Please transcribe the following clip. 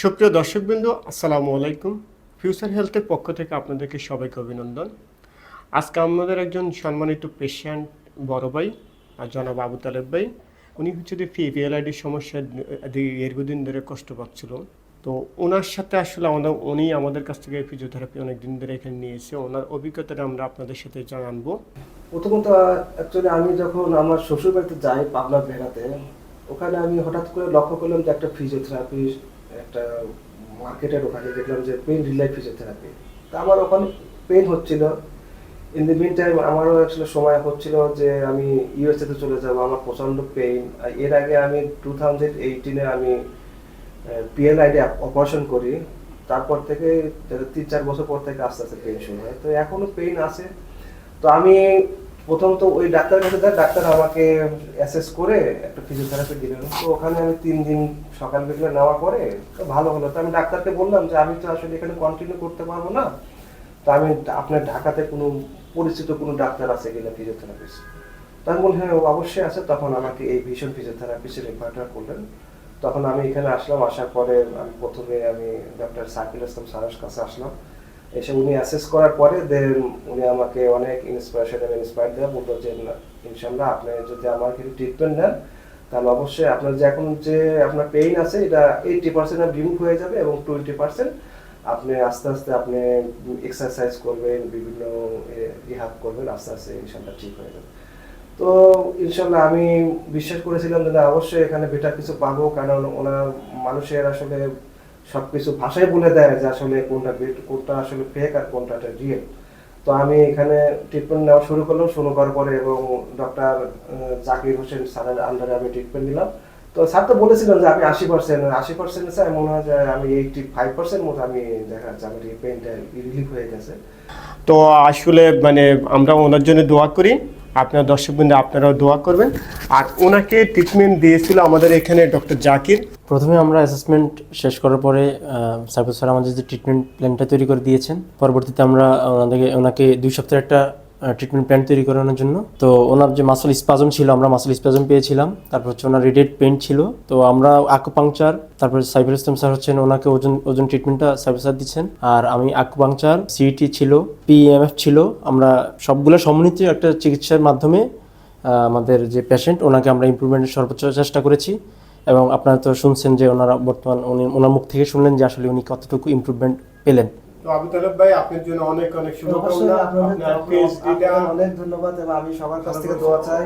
সুপ্রিয় দর্শকবৃন্দ, আসসালামু আলাইকুম। ফিউচার হেলথের পক্ষ থেকে আপনাদেরকে সবাইকে অভিনন্দন। আজকে আমাদের একজন সম্মানিত পেশেন্ট বড় ভাই জনাব আবু তালেব ভাই, উনি হচ্ছে যে পিএলআইডির সমস্যা দি- দীর্ঘদিন ধরে কষ্ট পাচ্ছিল। তো ওনার সাথে আসলে আমাদের, উনি আমাদের কাছ থেকে ফিজিওথেরাপি অনেক দিন ধরে এখানে নিয়েছে। ওনার অভিজ্ঞতাটা আমরা আপনাদের সাথে জানাব। প্রথমত অ্যাকচুয়ালি আমি যখন আমার শ্বশুর বাড়িতে যাই পাবনা বেড়াতে ওখানে আমি হঠাৎ করে লক্ষ্য করলাম যে একটা ফিজিওথেরাপি একটা মার্কেটের ওখানে দেখলাম যে পেন রিলাই ফিজিওথেরাপি তা আমার ওখানে পেন হচ্ছিল। ইন দি মিন টাইম আমারও আসলে সময় হচ্ছিল যে আমি ইউএসএ তে চলে যাব, আমার প্রচণ্ড পেইন এর আগে আমি টু থাউজেন্ড এইটিনে আমি পিএলআইডি অপারেশন করি। তারপর থেকে তিন চার বছর পর থেকে আস্তে আস্তে পেইন শুরু হয়। তো এখনও পেইন আছে। তো আমি প্রথমত ওই ডাক্তারের কাছে যাই ডাক্তার আমাকে অ্যাসেস করে একটা ফিজিওথেরাপি দিলেন তো ওখানে আমি তিন দিন সকাল বিকেলে নেওয়ার পরে তো ভালো হলো। তো আমি ডাক্তারকে বললাম যে, আমি তো আসলে এখানে কন্টিনিউ করতে পারব না। তো আমি আপনার ঢাকাতে কোনো পরিচিত কোনো ডাক্তার আছে কিনা ফিজিওথেরাপিস্ট তো আমি বললাম হ্যাঁ অবশ্যই আছে। তখন আমাকে এই ভীষণ ফিজিওথেরাপিস্টের রেফারটা করলেন। তখন আমি এখানে আসলাম, আসার পরে আমি প্রথমে আমি ডক্টর সাকিল ইসলাম স্যারের কাছে আসলাম। এসে উনি অ্যাসেস করার পরে দেন উনি আমাকে অনেক ইন্সপিরেশন এবং ইন্সপায়ার দেওয়া বলল যে ইনশাল্লাহ আপনি যদি আমার কিছু ট্রিটমেন্ট নেন, তাহলে অবশ্যই আপনার যে এখন যে আপনার পেইন আছে, এটা এইটি পার্সেন্ট রিমুভ হয়ে যাবে এবং টোয়েন্টি পার্সেন্ট আপনি আস্তে আস্তে আপনি এক্সারসাইজ করবেন, বিভিন্ন রিহাব করবেন, আস্তে আস্তে ইনশাল্লাহ ঠিক হয়ে যাবে। তো ইনশাল্লাহ আমি বিশ্বাস করেছিলাম যে অবশ্যই এখানে বেটার কিছু পাবো, কারণ ওনার মানুষের আসলে সবকিছু ভাষায় বলে দেয় যে আসলে কোনটা কোনটা আসলে ফেক আর কোনটা রিয়েল তো আমি এখানে ট্রিটমেন্ট নেওয়া শুরু করলাম, শুরু করার পরে এবং ডক্টর জাকির হোসেন স্যারের আন্ডারে আমি ট্রিটমেন্ট নিলাম। তো স্যার তো বলেছিলেন যে আমি আশি পার্সেন্ট আশি পার্সেন্ট স্যার মনে হয় যে আমি এইটটি ফাইভ পার্সেন্ট মতো আমি দেখা যাচ্ছে আমার এই পেনটা রিলিফ হয়ে গেছে। তো আসলে মানে আমরা ওনার জন্য দোয়া করি। আপনার দর্শক দর্শকবৃন্দ, আপনারাও দোয়া করবেন। আর ওনাকে ট্রিটমেন্ট দিয়েছিল আমাদের এখানে ডক্টর জাকির। প্রথমে আমরা অ্যাসেসমেন্ট শেষ করার পরে সার্ভিস স্যার আমাদের যে ট্রিটমেন্ট প্ল্যানটা তৈরি করে দিয়েছেন, পরবর্তীতে আমরা ওনাদেরকে, ওনাকে দুই সপ্তাহের একটা ট্রিটমেন্ট প্ল্যান তৈরি করানোর জন্য। তো ওনার যে মাসল স্পাজম ছিল, আমরা মাসল স্পাজম পেয়েছিলাম। তারপর হচ্ছে ওনার রেডেড পেন ছিল। তো আমরা আকুপাংচার তারপর সাইফুল ইসলাম স্যার হচ্ছেন, ওনাকে ওজন ওজন ট্রিটমেন্টটা সার্ভিস স্যার দিচ্ছেন। আর আমি আকুপাংচার সিইটি ছিল পিএমএফ ছিল। আমরা সবগুলো সমন্বিত একটা চিকিৎসার মাধ্যমে আমাদের যে পেশেন্ট ওনাকে আমরা ইমপ্রুভমেন্টের সর্বোচ্চ চেষ্টা করেছি। এবং আপনারা তো শুনছেন যে ওনারা বর্তমান উনি, ওনার মুখ থেকে শুনলেন যে আসলে উনি কতটুকু ইমপ্রুভমেন্ট পেলেন। তো আবু তালেব ভাই আপনার জন্য অনেক অনেক শুভকামনা। আপনার PhD অনেক ধন্যবাদ এবং আমি সবার কাছ থেকে দোয়া চাই।